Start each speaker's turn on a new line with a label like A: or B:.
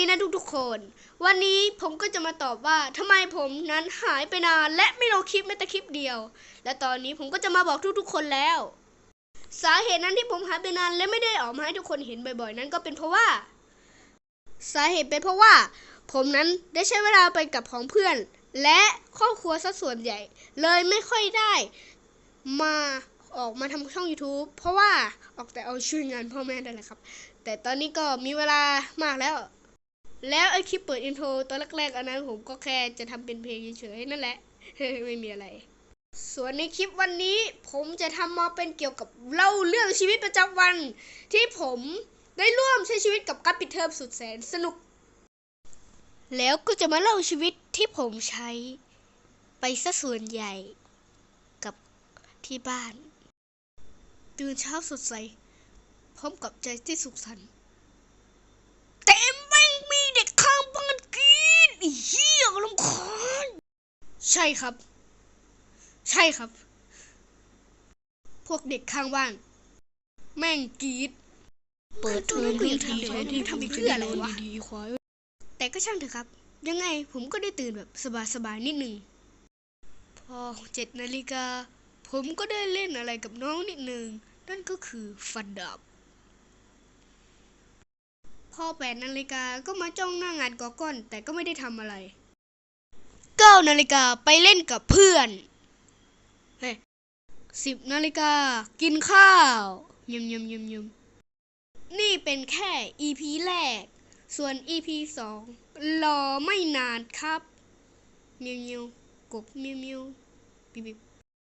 A: นี้ผมก็จะมาตอบว่าทำไมผมนั้นหายไปนาน และไม่ลงคลิปแม้แต่คลิปเดียว และตอนนี้ผมก็จะมาบอกทุกๆคนแล้ว สาเหตุนั้นที่ผมหายไปนานและไม่ได้ออกมาให้ทุกคนเห็นบ่อยๆ นั้นก็เป็นเพราะว่า สาเหตุเป็นเพราะว่า ผมนั้นได้ใช้เวลาไปกับของเพื่อน และครอบครัวซะส่วนใหญ่ เลยไม่ค่อยได้มาออกมาทำช่อง YouTube เพราะว่าออกแต่เอาช่วยงานพ่อแม่ได้แหละครับ แต่ตอนนี้ก็มีเวลามากแล้ว แล้วไอคลิปเปิดอินโทรตอนแรกๆอันนั้นผมก็แค่จะทำเป็นเพลงเฉยๆนั่นแหละ ไม่มีอะไร ส่วนในคลิปวันนี้ผมจะทำมาเป็นเกี่ยวกับเล่าเรื่องชีวิตประจำวัน ที่ผมได้ร่วมใช้ชีวิตกับกัปปิเทอมสุดแสนสนุก แล้วก็จะมาเล่าชีวิตที่ผมใช้ ไปซะส่วนใหญ่กับที่บ้าน ตื่นเช้าสดใส พร้อมกับใจที่สุขสันต์แม่งมีเด็กข้างบ้านกรีดไอ้เหี้ยลำคาญใช่ครับ ใช่ครับ พวกเด็กข้างบ้าน แม่งกรีดเปิดเทอมดีๆทนที่ทำเพื่ออะไรวะแต่ก็ช่างเถอะครับ ยังไงผมก็ได้ตื่นแบบสบายๆนิดหนึ่งพอเจ็ดนาฬิกา ผมก็ได้เล่นอะไรกับน้องนิดหนึ่งนั่นก็คือฟันดับพอแปดนาฬิกาก็มาจ้องหน้างานกอก้อน แต่ก็ไม่ได้ทำอะไร เก้านาฬิกาไปเล่นกับเพื่อนเฮ้สิบนาฬิกากินข้าวยมยมยมยมนี่เป็นแค่ EP แรก ส่วน EP สองรอไม่นานครับมิวมิวกบมิวมิวบิบบิบ